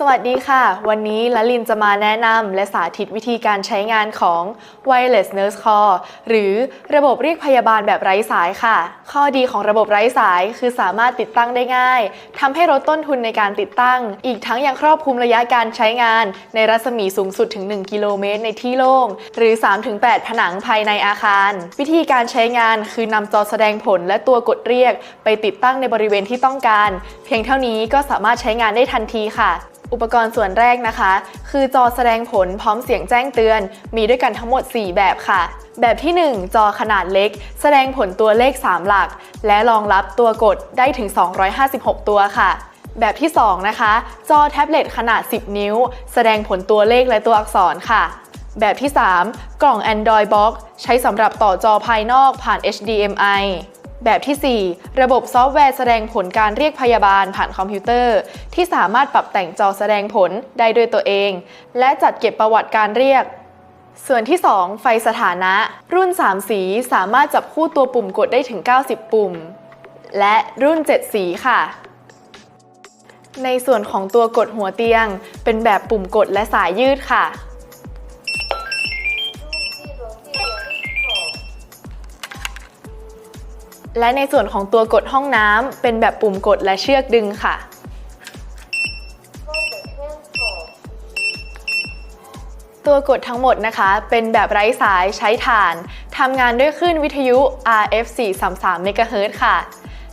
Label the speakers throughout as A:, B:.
A: สวัสดีค่ะ วันนี้ละลินจะมาแนะนำและสาธิตวิธีการใช้งานของ Wireless Nurse Call หรือระบบเรียกพยาบาลแบบไร้สายค่ะ ข้อดีของระบบไร้สายคือสามารถติดตั้งได้ง่ายทำให้ลดต้นทุนในการติดตั้ง อีกทั้งยังครอบคลุมระยะการใช้งาน ในรัศมีสูงสุดถึง 1 กิโลเมตรในที่โล่ง หรือ 3-8 ผนังภายในอาคาร วิธีการใช้งานคือนำจอแสดงผลและตัวกดเรียก ไปติดตั้งในบริเวณที่ต้องการ เพียงเท่านี้ก็สามารถใช้งานได้ทันทีค่ะอุปกรณ์ส่วนแรกนะคะ คือจอแสดงผลพร้อมเสียงแจ้งเตือน มีด้วยกันทั้งหมด 4 แบบค่ะ แบบที่ 1 จอขนาดเล็ก แสดงผลตัวเลข 3 หลัก และรองรับตัวกดได้ถึง 256 ตัวค่ะ แบบที่ 2 นะคะ จอแท็บเล็ตขนาด 10 นิ้ว แสดงผลตัวเลขและตัวอักษรค่ะ แบบที่ 3 กล่อง Android Box ใช้สำหรับต่อจอภายนอกผ่าน HDMI แบบที่ 4 ระบบซอฟต์แวร์แสดงผลการเรียกพยาบาลผ่านคอมพิวเตอร์ ที่สามารถปรับแต่งจอแสดงผลได้ด้วยตัวเอง และจัดเก็บประวัติการเรียก ส่วนที่ 2 ไฟสถานะ รุ่น 3 สีสามารถจับคู่ตัวปุ่มกดได้ถึง 90 ปุ่ม และรุ่น 7 สีค่ะในส่วนของตัวกดหัวเตียง เป็นแบบปุ่มกดและสายยืดค่ะ และในส่วนของตัวกดห้องน้ำเป็นแบบปุ่มกดและเชือกดึงค่ะ ตัวกดทั้งหมดนะคะ เป็นแบบไร้สายใช้ถ่านทำงานด้วยคลื่นวิทยุ RF 433 MHz ค่ะ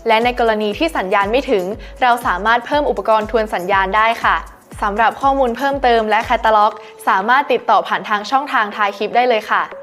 A: และในกรณีที่สัญญาณไม่ถึง เราสามารถเพิ่มอุปกรณ์ทวนสัญญาณได้ค่ะสำหรับข้อมูลเพิ่มเติมและแคตตาล็อก สามารถติดต่อผ่านทางช่องทางท้ายคลิปได้เลยค่ะ